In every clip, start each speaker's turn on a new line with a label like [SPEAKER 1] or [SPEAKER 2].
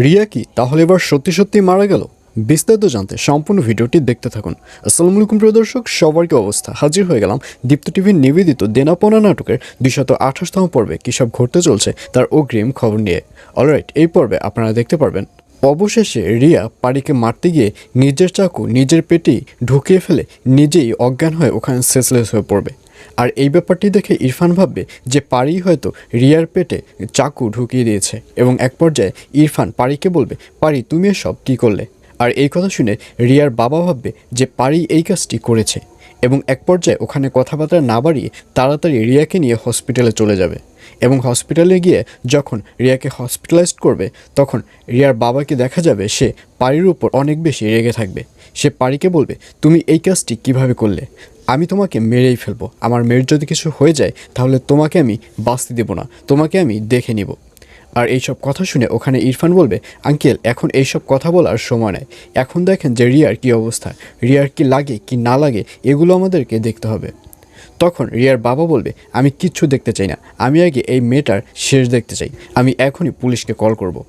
[SPEAKER 1] রিয়া কি? তাহলে এবার সত্যি সত্যি মারা গেল? বিস্তারিত জানতে সম্পূর্ণ ভিডিওটি দেখতে থাকুন। আসসালামু আলাইকুম, প্রিয় দর্শক। সবার কি অবস্থা? হাজির হয়ে গেলাম দীপ্ত টিভির নিবেদিত দেনাপনা নাটকের দুইশত আঠাশতম পর্বে। কী সব ঘটতে চলছে তার অগ্রিম খবর নিয়ে। অলরাইট এই পর্বে আপনারা দেখতে পারবেন, অবশেষে রিয়া পাড়িকে মারতে গিয়ে নিজের চাকু নিজের পেটেই ঢুকিয়ে ফেলে নিজেই অজ্ঞান হয়ে ওখানে সেসলেস হয়ে পড়বে। আর এই ব্যাপারটি দেখে ইরফান ভাববে যে পারি হয়তো রিয়ার পেটে চাকু ঢুকিয়ে দিয়েছে এবং এক পর্যায়ে ইরফান পারিকে বলবে, পারি, তুমি এসব কী করলে? আর এই কথা শুনে রিয়ার বাবা ভাববে যে পারি এই কাজটি করেছে এবং এক পর্যায়ে ওখানে কথাবার্তা না বাড়িয়ে তাড়াতাড়ি রিয়াকে নিয়ে হসপিটালে চলে যাবে এবং হসপিটালে গিয়ে যখন রিয়াকে হসপিটালাইজড করবে, তখন রিয়ার বাবাকে দেখা যাবে সে পারির উপর অনেক বেশি রেগে থাকবে। সে পারিকে বলবে, তুমি এই কাজটি কীভাবে করলে? আমি তোমাকে মেরেই ফেলব। আমার মেয়ের যদি কিছু হয়ে যায়, তাহলে তোমাকে আমি বাঁচতে দেবো না। তোমাকে আমি দেখে নিব। আর এইসব কথা শুনে ওখানে ইরফান বলবে, আঙ্কেল, এখন এইসব কথা বলার সময় নেই। এখন দেখেন যে রিয়ার কী অবস্থা। রিয়ার কি লাগে, কি না লাগে, এগুলো আমাদেরকে দেখতে হবে। তখন রিয়ার বাবা বলবে, আমি কিচ্ছু দেখতে চাই না। আমি আগে এই মেয়েটার শেষ দেখতে চাই। আমি এখনই পুলিশকে কল করব।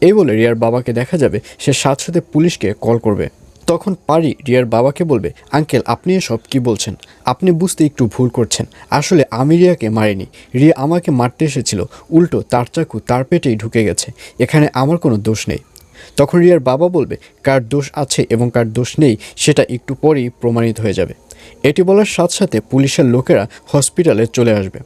[SPEAKER 1] এই বলে রিয়ার বাবাকে দেখা যাবে, সে সাথে সাথে পুলিশকে কল করবে। তখন পারি রিয়ার বাবাকে বলবে, আঙ্কেল, আপনি এসব কি বলছেন? আপনি বুঝতে একটু ভুল করছেন। আসলে আমি রিয়াকে মারিনি। রিয়া আমাকে মারতে এসেছিল। উল্টো তার চাকু তার পেটেই ঢুকে গেছে। এখানে আমার কোনো দোষ নেই। তখন রিয়ার বাবা বলবে, কার দোষ আছে এবং কার দোষ নেই, সেটা একটু পরেই প্রমাণিত হয়ে যাবে। এটি বলার সাথে সাথে পুলিশের লোকেরা হসপিটালে চলে আসবে।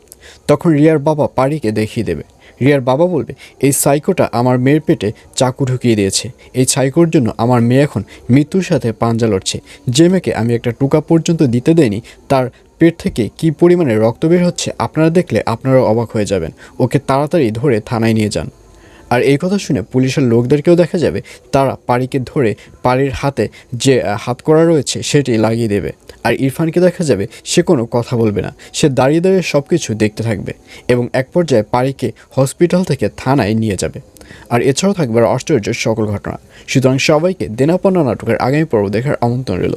[SPEAKER 1] তখন রিয়ার বাবা পারিকে দেখিয়ে দেবে। রিয়ার বাবা বলবে, এই সাইকোটা আমার মেয়ের পেটে চাকু ঢুকিয়ে দিয়েছে। এই সাইকোর জন্য আমার মেয়ে এখন মৃত্যুর সাথে পাঞ্জা লড়ছে। যে মেয়েকে আমি একটা টুকা পর্যন্ত দিতে দেয়নি তার পেট থেকে কি পরিমাণে রক্ত বের হচ্ছে আপনারা দেখলে আপনারাও অবাক হয়ে যাবেন। ওকে তাড়াতাড়ি ধরে থানায় নিয়ে যান। আর এই কথা শুনে পুলিশের লোকদেরকেও দেখা যাবে তারা পারিকে ধরে পারির হাতে যে হাত করা রয়েছে সেটি লাগিয়ে দেবে। আর ইরফানকে দেখা যাবে সে কোনো কথা বলবে না। সে দাঁড়িয়ে দাঁড়িয়ে সব কিছু দেখতে থাকবে এবং এক পর্যায়ে পাড়িকে হসপিটাল থেকে থানায় নিয়ে যাবে। আর এছাড়াও থাকবে আরও আশ্চর্য সকল ঘটনা। সুতরাং সবাইকে দেনাপন্না নাটকের আগামী পর্ব দেখার আমন্ত্রণ রইল।